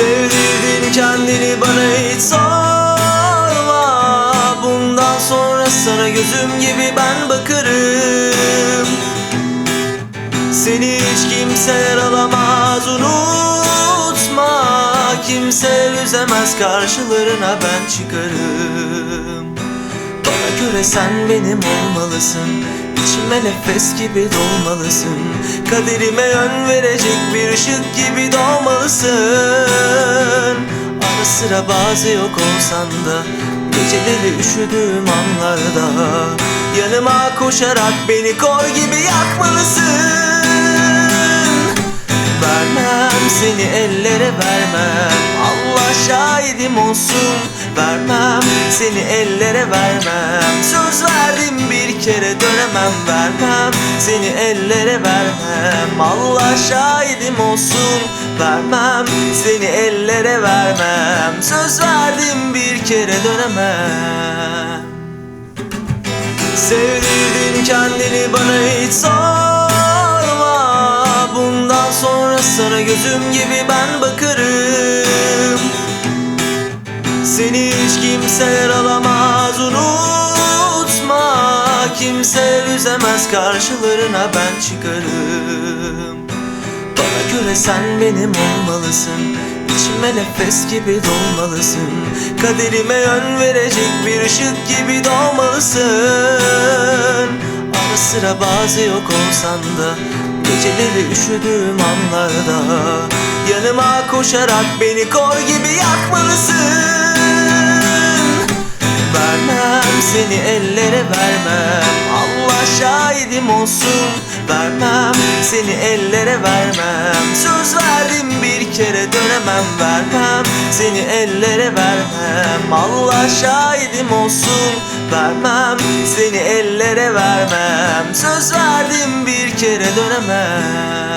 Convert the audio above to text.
Sevdirdin kendini bana hiç sorma. Bundan sonra sana gözüm gibi ben bakarım. Seni hiç kimseler alamaz unutma. Kimse üzemez karşılarına ben çıkarım. Bana göre sen benim olmalısın. İçime nefes gibi dolmalısın. Kaderime yön verecek bir ışık gibi doğmalısın sıra bazı yok olsan da Geceleri üşüdüğüm anlarda Yanıma koşarak beni kor gibi yakmalısın. Vermem seni ellere vermem. Allah şahidim olsun. Vermem seni ellere vermem. Söz verdim bir kere dönemem. Vermem seni ellere vermem Allah şahidim olsun Vermem. Seni ellere vermem. Söz verdim bir kere dönemem. Sevdirdin kendini bana hiç sorma. Bundan sonra sana gözüm gibi ben bakarım. Seni hiç kimseler alamaz Kimse üzemez karşılarına ben çıkarım. Bana göre sen benim olmalısın İçime nefes gibi dolmalısın. Kaderime yön verecek bir ışık gibi doğmalısın. Ara sıra bazı yok olsan da Geceleri üşüdüğüm anlarda. Yanıma koşarak beni kor gibi yakmalısın seni ellere vermem. Allah şahidim olsun Vermem. Seni ellere vermem. Söz verdim bir kere dönemem Vermem. Seni ellere vermem. Allah şahidim olsun Vermem. Seni ellere vermem. Söz verdim bir kere dönemem